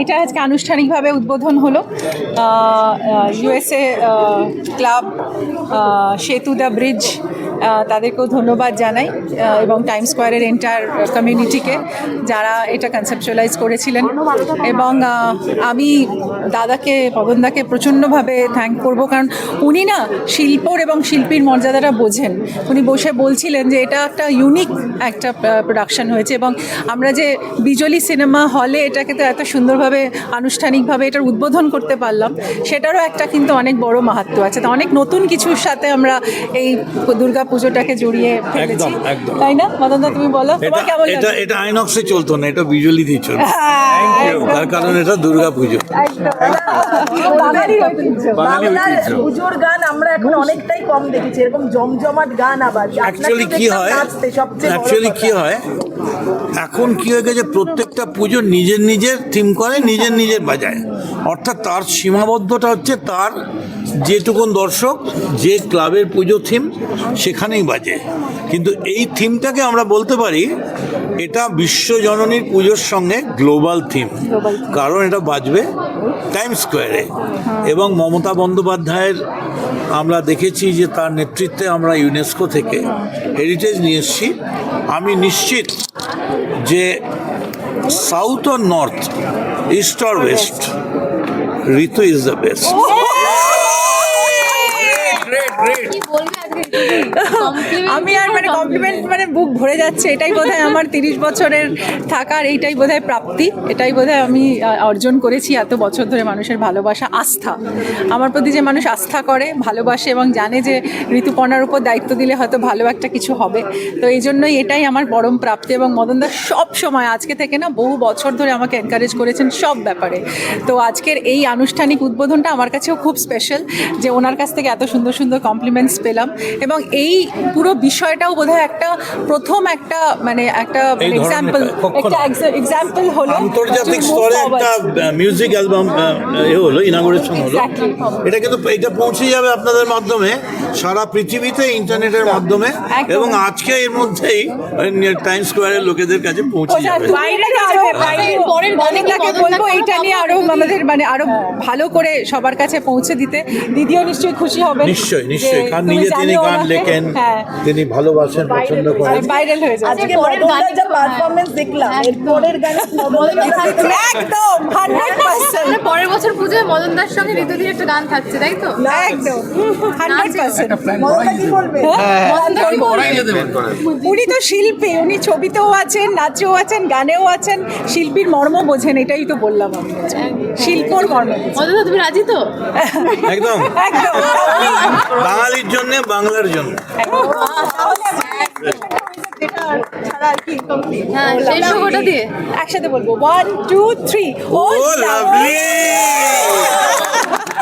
এটা আজকে আনুষ্ঠানিকভাবে উদ্বোধন হলো। ইউএসএ ক্লাব সেতু দ্য ব্রিজ তাদেরকেও ধন্যবাদ জানাই এবং টাইম স্কোয়ারের এন্টার কমিউনিটিকে যারা এটা কনসেপচুয়ালাইজ করেছিলেন। এবং আমি দাদাকে পবনদাকে প্রচণ্ডভাবে থ্যাংক করব, কারণ উনি না শিল্পর এবং শিল্পীর মর্যাদাটা বোঝেন। উনি বসে বলছিলেন যে এটা একটা ইউনিক একটা প্রোডাকশন হয়েছে এবং আমরা যে বিজলি সিনেমা হলে এটাকে তো এত সুন্দরভাবে, আনুষ্ঠানিকভাবে এটার উদ্বোধন করতে পারলাম, সেটারও একটা কিন্তু অনেক বড় মাহাত্ম আছে। তো অনেক নতুন কিছুর সাথে আমরা এই দুর্গা পুজোটাকে জড়িয়ে ফেলেছি। একদম, একদম। তাই না? মদনদা তুমি বলো এটা তোমার কেমন এটা এটা আইনক্সে চলতো না এটা বিজুলিতেই চলতো। হ্যাঁ, তার কারণ এটা দুর্গা পুজো। বাঙালির ঐতিহ্য। পুজোর গান আমরা এখন অনেকটাই কম দেখেছি এরকম জমজমাট গান আবার। অ্যাকচুয়ালি কি হয়? অ্যাকচুয়ালি কি হয়? এখন কি হয়ে গেছে প্রত্যেকটা পুজো নিজের নিজের থিম করে নিজের নিজের বাজায়। অর্থাৎ তার সীমাবদ্ধটা হচ্ছে তার যেটুকুন দর্শক যে ক্লাবের পুজো থিম সেখানেই বাজে। কিন্তু এই থিমটাকে আমরা বলতে পারি এটা বিশ্বজননীর পুজোর সঙ্গে গ্লোবাল থিম কারণ এটা বাজবে টাইম স্কোয়ারে এবং মমতা বন্দ্যোপাধ্যায়ের আমরা দেখেছি যে তার নেতৃত্বে আমরা ইউনেস্কো থেকে হেরিটেজ নিয়ে এসেছি। আমি নিশ্চিত যে সাউথ ও নর্থ ইস্ট অর ওয়েস্ট ঋতু ইজ দ্য বেস্ট আমি আর মানে কমপ্লিমেন্ট মানে বুক ভরে যাচ্ছে এটাই বোধহয় আমার তিরিশ বছরের থাকার এইটাই বোধহয় প্রাপ্তি এটাই বোধহয় আমি অর্জন করেছি এত বছর ধরে মানুষের ভালোবাসা আস্থা। আমার প্রতি যে মানুষ আস্থা করে ভালোবাসে এবং জানে যে ঋতুপর্ণার উপর দায়িত্ব দিলে হয়তো ভালো একটা কিছু হবে। তো এই জন্যই এটাই আমার পরম প্রাপ্তি এবং মদনদা সব সময় আজকে থেকে না বহু বছর ধরে আমাকে এনকারেজ করেছেন সব ব্যাপারে। তো আজকের এই আনুষ্ঠানিক উদ্বোধনটা আমার কাছেও খুব স্পেশাল যে ওনার কাছ থেকে এত সুন্দর সুন্দর কমপ্লিমেন্টস পেলাম এবং এই পুরো বিষয়টাও বোধহয় একটা প্রথম একটা মানে একটা এক্সাম্পল একটা এক্সাম্পল হলো আন্তর্জাতিক স্তরে একটা মিউজিক অ্যালবাম এ হলো ইনাগুরেশন হলো। এটা কিন্তু এটা পৌঁছে যাবে আপনাদের মাধ্যমে সারা পৃথিবীতে ইন্টারনেটের মাধ্যমে এবং আজকে এর মধ্যেই টাইম স্কোয়ারের লোকেদের কাছে পৌঁছে যাবে। অনেকটাকে বলব নিয়ে আরও আমাদের মানে আরও ভালো করে সবার কাছে পৌঁছে দিতে। দিদিও নিশ্চয়ই খুশি হবে নিশ্চয়ই নিশ্চয়ই। কারণ নিজে তিনি গান লেখেন হ্যাঁ। তিনি ভালোবাসেন পছন্দ করেন। ভাইরাল হয়ে যাবে আজকে পরের গানে যা পারফরমেন্স দেখলাম এর পরের গানে একদম হান্ড্রেড পার্সেন্ট মানে পরের বছর পুজোয় মদনদার সঙ্গে ঋতুদির একটা গান থাকছে তাই তো? একদম হান্ড্রেড পার্সেন্ট মদনদা কি বলবে? কি বলবে? উনি তো শিল্পী উনি ছবিতেও আছেন নাচেও আছেন গানেও আছেন শিল্পীর মর্ম বোঝেন এটাই তো বললাম আমি। শিল্পর কর্ম বোঝেন। তুমি রাজি তো? একদম। একদম। বাঙালির জন্য বাংলার জন্য। হ্যাঁ একসাথে বলব। ওয়ান টু থ্রি ও লাভলি